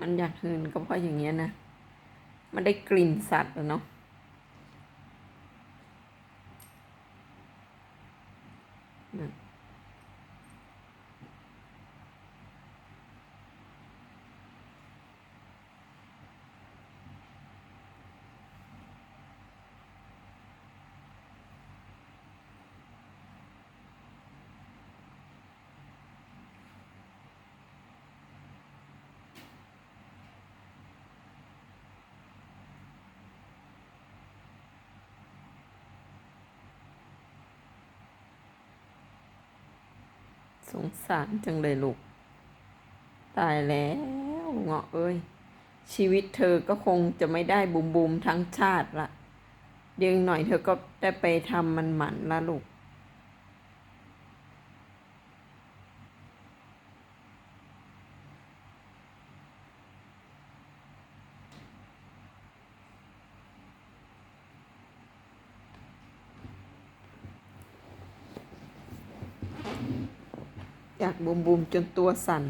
มันอยากหืนก็เพราะอย่างเงี้ยนะ มันได้กลิ่นสัตว์อะเนาะนั่น สงสารจังเลยลูก ตายแล้วเงาะเอ้ย ชีวิตเธอก็คงจะไม่ได้บุมบุมทั้งชาติละเดี๋ยวหน่อยเธอก็ได้ไปทำมันหมันละลูก อยากบุมบุมๆจนตัวสั่น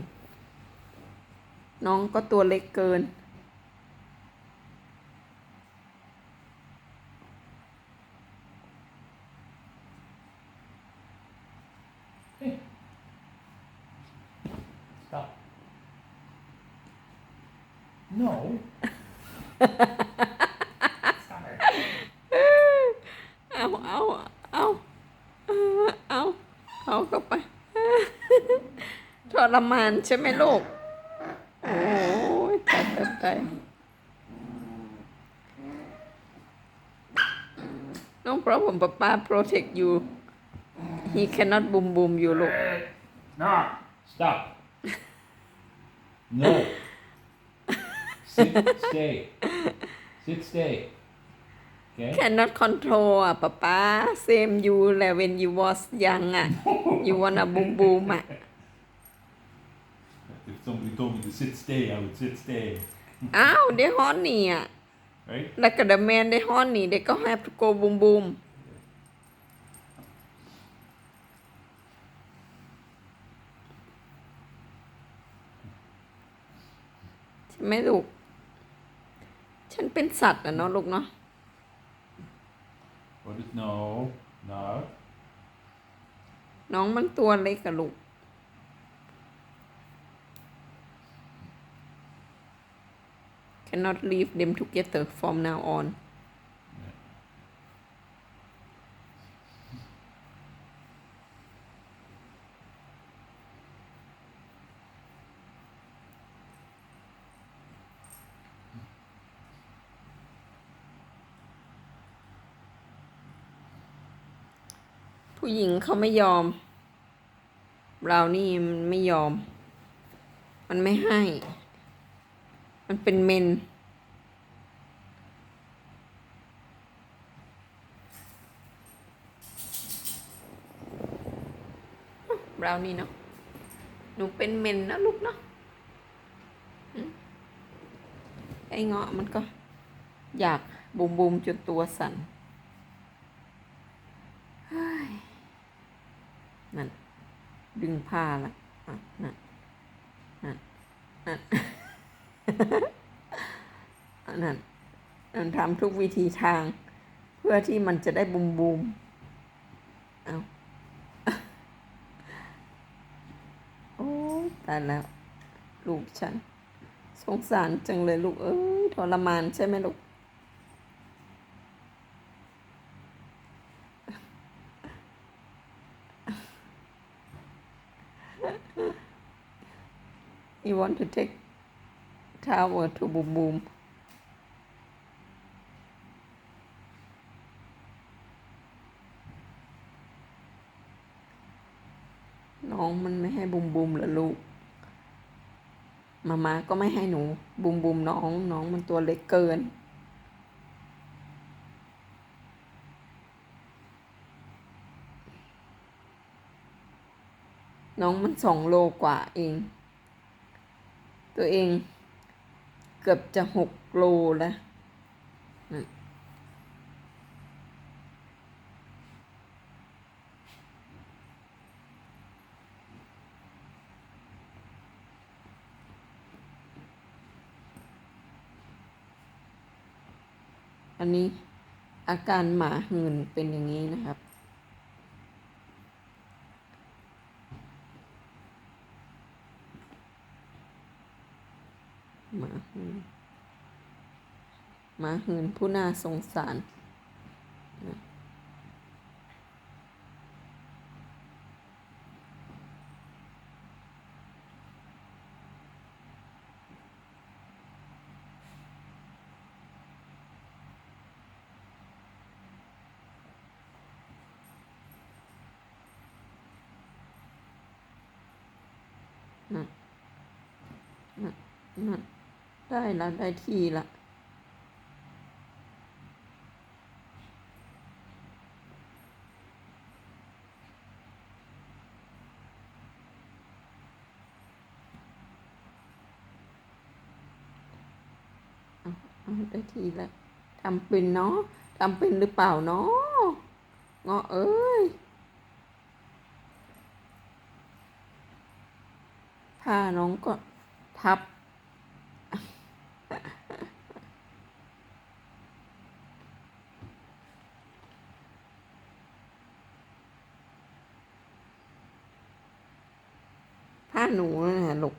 น้องก็ตัวเล็กเกิน Stop. No. Stop it. เอาเอาเอาเอาเอาเข้าไปท รมานใช่ไหมลูก โอ้ยตายตายตาย No problem Papa protect you he cannot boom boom you ลูก No. Stop. No. Sit, stay. Sit, stay. Okay? cannot control อะป๊าป๊า same you แหละ when you was young อะ you wanna boom boom อะ If somebody told me to sit, stay, I would sit, stay. อ้าวได้ฮอนนี่อะ Right? แล้วก็ the man ได้ฮอนนี่ they ก็ have to go boom boom ใช่ไหมลูก ฉันเป็นสัตว์อะเนาะลูกเนาะ What is no? No. น้องมันตัวเล็กอะลูก cannot leave them together from now on ผู้หญิงเขาไม่ยอม เรานี่มันไม่ยอม มันไม่ให้ มันเป็นเมนเรานี่เนาะ หนูเป็นเมนนะลูกเนาะไอ้เงาะมันก็ อยากบุมบุมๆจนตัวสั่นเฮ้ยนั่น ดึงผ้าละอะนั่นนั่นนั่น นั่นมันทำทุกวิธีทาง เพื่อที่มันจะได้บุมบูมเอาโอ้ตายแล้ว ลูกฉัน สงสารจังเลยลูก เอ้ยทรมานใช่ไหมลูก You want to take tower to boom boom น้องมันไม่ให้บุมบุมเหรอลูก มามาก็ไม่ให้หนู บุมบุมน้อง น้องมันตัวเล็กเกิน น้องมันสองโลกว่าเอง ตัวเอง เกือบจะหกโลแล้วอันนี้อาการหมาหืนเป็นอย่างนี้นะครับ หมาหืนผู้น่าสงสารนะนะนะนะได้ละได้ทีละ เอา ได้ทีแล้วทำเป็นเนาะทำเป็นหรือเปล่าเนาะเงาะเอ้ยผ้าน้องก็ทับ ผ้าหนูนะลูก